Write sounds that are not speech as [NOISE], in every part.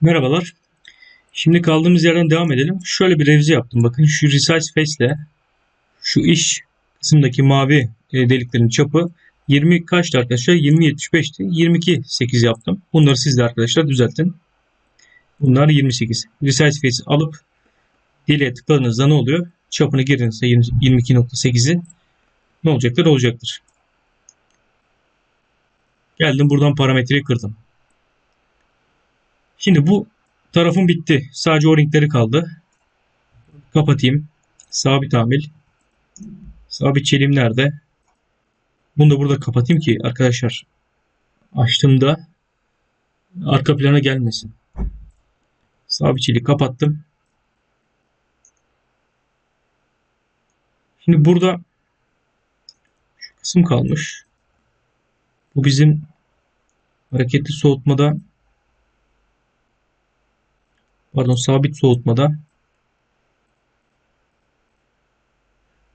Merhabalar. Şimdi kaldığımız yerden devam edelim. Şöyle bir revize yaptım. Bakın şu resize face ile şu iş kısımdaki mavi e, deliklerin çapı 20 kaçtı arkadaşlar? 20.75'ti. 22.8 yaptım. Bunları siz de arkadaşlar düzeltin. Bunlar 28. Resize face alıp deliğe tıkladığınızda ne oluyor? Çapını girdiğinizde 22.8'i ne olacaktır? Olacaktır. Geldim buradan parametreyi kırdım. Şimdi bu tarafım bitti. Sadece o ringleri kaldı. Kapatayım. Sabit amil. Sabit çeliğim nerede? Bunu da burada kapatayım ki arkadaşlar açtığımda arka plana gelmesin. Sabit çeliği kapattım. Şimdi burada şu kısım kalmış. Bu bizim hareketli soğutmada pardon sabit soğutmada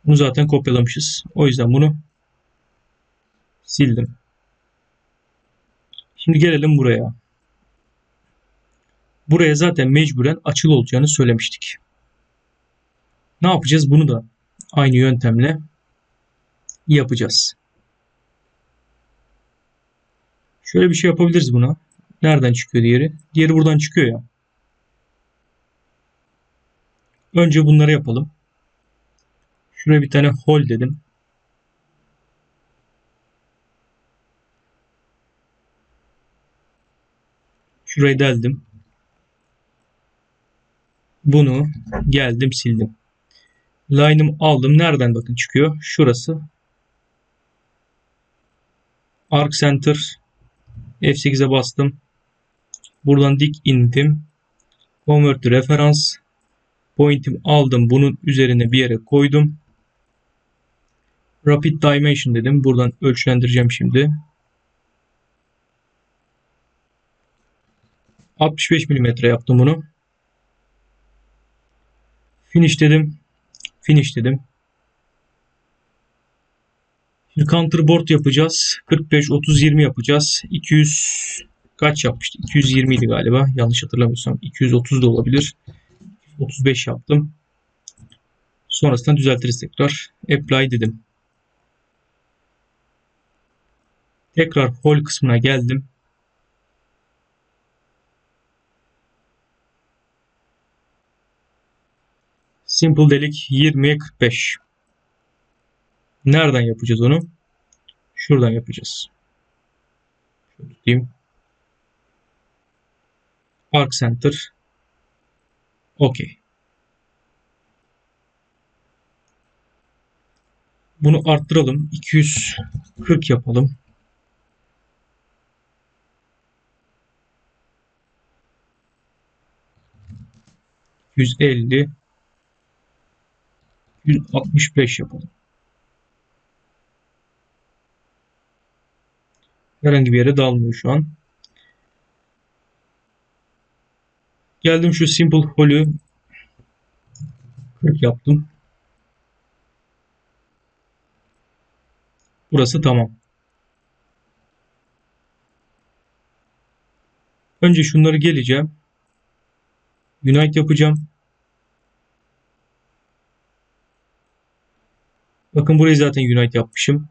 bunu zaten kopyalamışız. O yüzden bunu sildim. Şimdi gelelim buraya. Buraya zaten mecburen açılı olacağını söylemiştik. Ne yapacağız? Bunu da aynı yöntemle yapacağız. Şöyle bir şey yapabiliriz buna. Nereden çıkıyor diğeri? Diğeri buradan çıkıyor ya. Önce bunları yapalım. Şuraya bir tane hol dedim. Şurayı deldim. Bunu geldim sildim. Line'ımı aldım. Nereden bakın çıkıyor? Şurası. Arc Center F8'e bastım. Buradan dik indim. Convert referans. Point'im aldım. Bunun üzerine bir yere koydum. Rapid Dimension dedim. Buradan ölçülendireceğim şimdi. 65 mm yaptım bunu. Finish dedim. Finish dedim. Şimdi counterboard yapacağız. 45 30 20 yapacağız. 200 kaç yapmıştı? 220 idi galiba. Yanlış hatırlamıyorsam 230 da olabilir. 35 yaptım. Sonrasında düzeltiriz tekrar. Apply dedim. Tekrar hol kısmına geldim. Simple delik 20'ye 45. Nereden yapacağız onu? Şuradan yapacağız. Şöyle tutayım. Arc Center. Okey. Bunu arttıralım. 240 yapalım. Yüz elli, yüz altmış beş yapalım. Herhangi bir yere dalmıyor şu an. Geldim şu simple holü 40 yaptım. Burası tamam. Önce şunları geleceğim. Unite yapacağım. Bakın burayı zaten Unite yapmışım.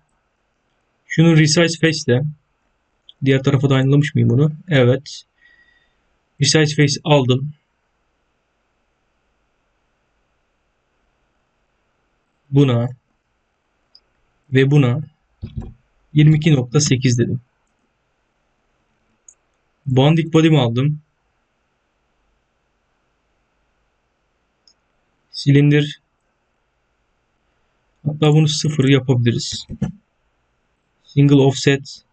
Şunu Resize Face ile diğer tarafa da aynılamış mıyım bunu? Evet. Resize Face aldım. Buna ve buna 22.8 dedim. Bandik body'mi aldım. Silindir. Hatta bunu sıfır yapabiliriz. Single offset.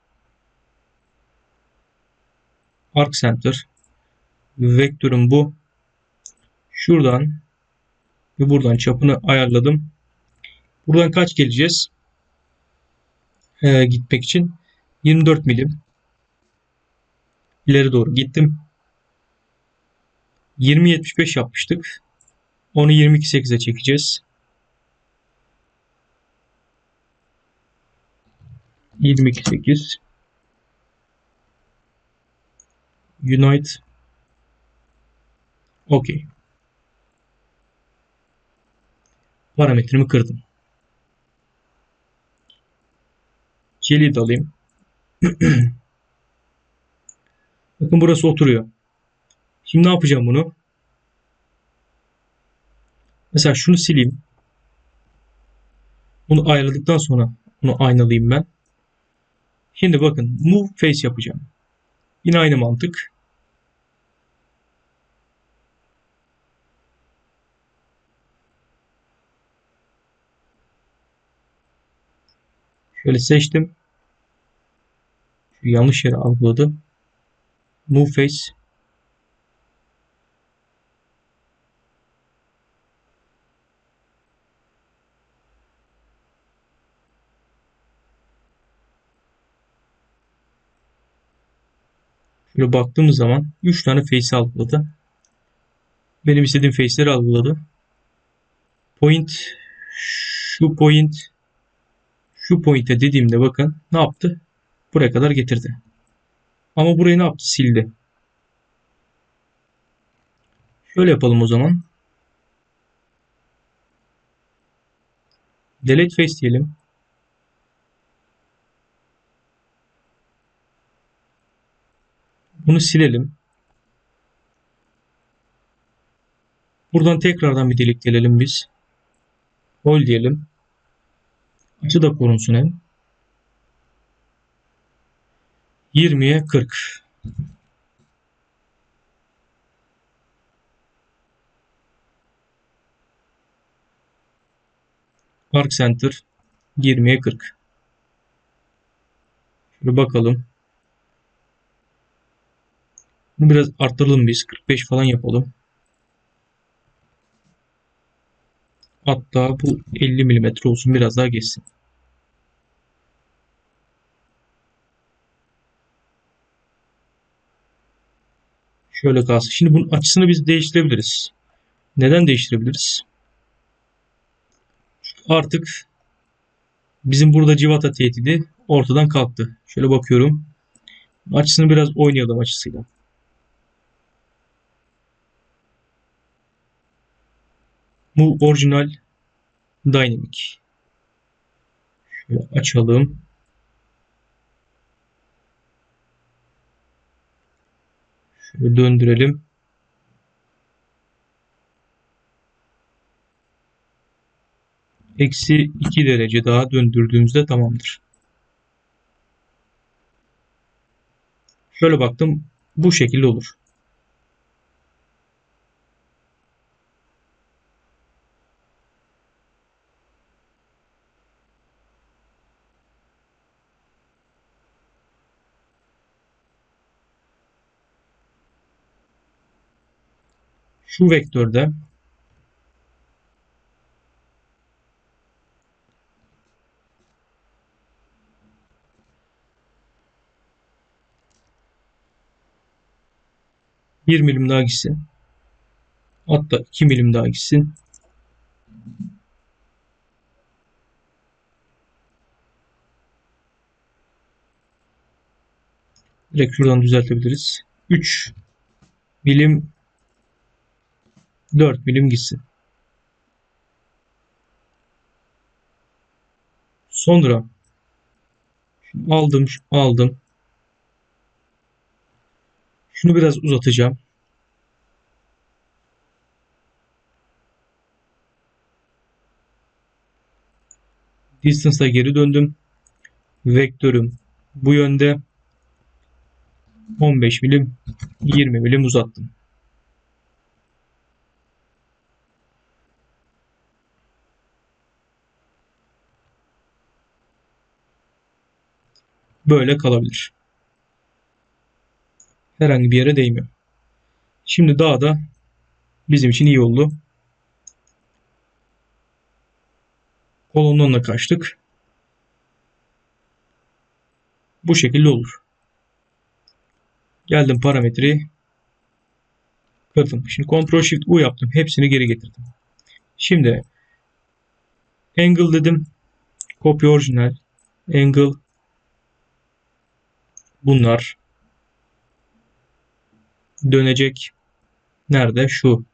Arc center. Vektörüm bu. Şuradan ve buradan çapını ayarladım. Buradan kaç geleceğiz? Ee, gitmek için 24 milim. İleri doğru gittim. 20.75 yapmıştık. Onu 22.8'e çekeceğiz. 22.8 Unite Okey. Parametremi kırdım. De alayım. [CLEARS THROAT] Bakın burası oturuyor. Şimdi ne yapacağım bunu? Mesela şunu sileyim. Bunu ayarladıktan sonra bunu aynalayayım ben. Şimdi bakın move face yapacağım. Yine aynı mantık. Şöyle seçtim. Şu yanlış yere algıladı. Move face. Şöyle baktığımız zaman 3 tane face algıladı. Benim istediğim face'leri algıladı. Point şu point şu point'e dediğimde bakın ne yaptı? Buraya kadar getirdi. Ama burayı ne yaptı? Sildi. Şöyle yapalım o zaman. Delete face diyelim. Bunu silelim. Buradan tekrardan bir delik gelelim biz. Hold diyelim. Açı da korunsun hem. 20'ye 40. Park Center 20'ye 40. Şöyle bakalım. Bunu biraz arttıralım biz. 45 falan yapalım. Hatta bu 50 mm olsun biraz daha geçsin. Şöyle kalsın. Şimdi bunun açısını biz değiştirebiliriz. Neden değiştirebiliriz? Artık bizim burada civata tehdidi ortadan kalktı. Şöyle bakıyorum. Açısını biraz oynayalım açısıyla. Bu orijinal Dynamic. Şöyle açalım. Şöyle döndürelim. Eksi 2 derece daha döndürdüğümüzde tamamdır. Şöyle baktım. Bu şekilde olur. Şu vektörde bir milim daha gitsin. Hatta iki milim daha gitsin. Direkt şuradan düzeltebiliriz. 3 milim 4 milim gitsin. Sonra aldım aldım. Şunu biraz uzatacağım. Distance'a geri döndüm. Vektörüm bu yönde 15 milim 20 milim uzattım. Böyle kalabilir. Herhangi bir yere değmiyor. Şimdi daha da bizim için iyi oldu. Kolondan da kaçtık. Bu şekilde olur. Geldim parametreyi kırdım. Şimdi Ctrl Shift U yaptım. Hepsini geri getirdim. Şimdi angle dedim. Copy orijinal. Angle bunlar dönecek Nerede? Şu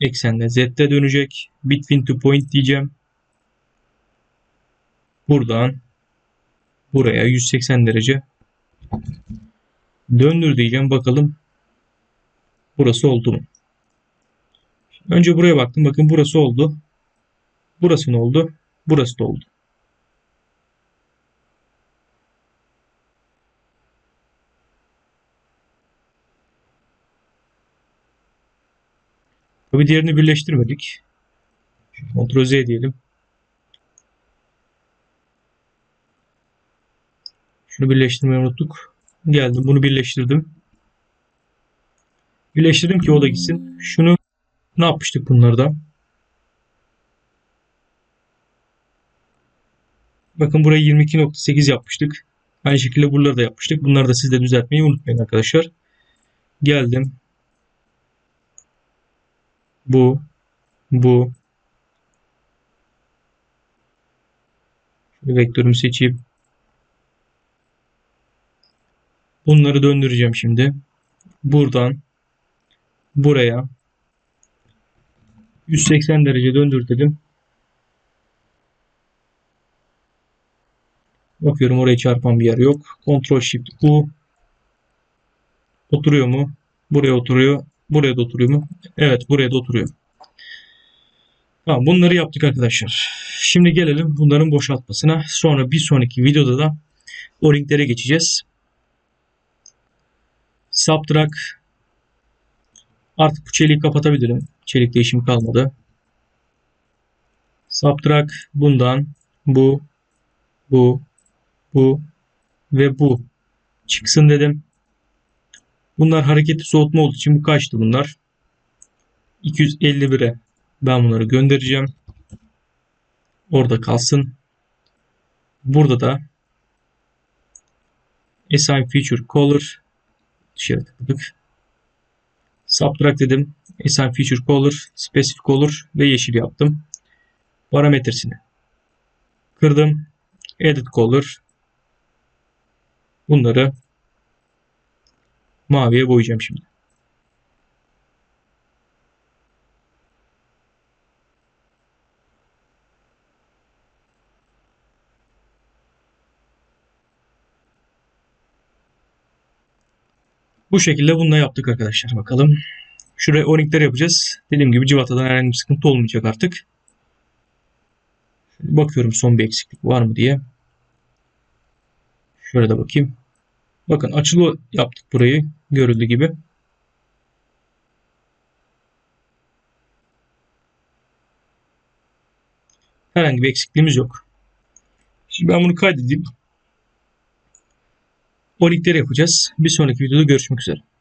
eksende z'de dönecek. Between two point diyeceğim. Buradan buraya 180 derece döndür diyeceğim. Bakalım burası oldu mu? Önce buraya baktım. Bakın burası oldu. Burası ne oldu? Burası da oldu. Tabi diğerini birleştirmedik. Ctrl Z diyelim. Şunu birleştirmeyi unuttuk. Geldim bunu birleştirdim. Birleştirdim ki o da gitsin. Şunu ne yapmıştık bunlarda? Bakın burayı 22.8 yapmıştık. Aynı şekilde buraları da yapmıştık. Bunları da siz de düzeltmeyi unutmayın arkadaşlar. Geldim. Bu. Bu. Şöyle vektörümü seçeyim. Bunları döndüreceğim şimdi. Buradan buraya 180 derece döndür dedim. Bakıyorum oraya çarpan bir yer yok. Ctrl Shift U. Oturuyor mu? Buraya oturuyor. Buraya da oturuyor mu? Evet buraya da oturuyor. Tamam bunları yaptık arkadaşlar. Şimdi gelelim bunların boşaltmasına. Sonra bir sonraki videoda da o linklere geçeceğiz. Subtract Artık bu çeliği kapatabilirim. Çelik değişimi kalmadı. Subtract bundan bu bu bu ve bu çıksın dedim. Bunlar hareketli soğutma olduğu için bu kaçtı bunlar? 251'e ben bunları göndereceğim. Orada kalsın. Burada da assign feature color dışarı tıkladık. Subtract dedim. Assign feature color, specific color ve yeşil yaptım. Parametresini kırdım. Edit color. Bunları maviye boyayacağım şimdi. Bu şekilde bunu da yaptık arkadaşlar. Bakalım. Şuraya o yapacağız. Dediğim gibi civatadan herhangi bir sıkıntı olmayacak artık. Bakıyorum son bir eksiklik var mı diye. Şöyle de bakayım. Bakın açılı yaptık burayı. Görüldüğü gibi. Herhangi bir eksikliğimiz yok. Şimdi ben bunu kaydedeyim. O linkleri yapacağız. Bir sonraki videoda görüşmek üzere.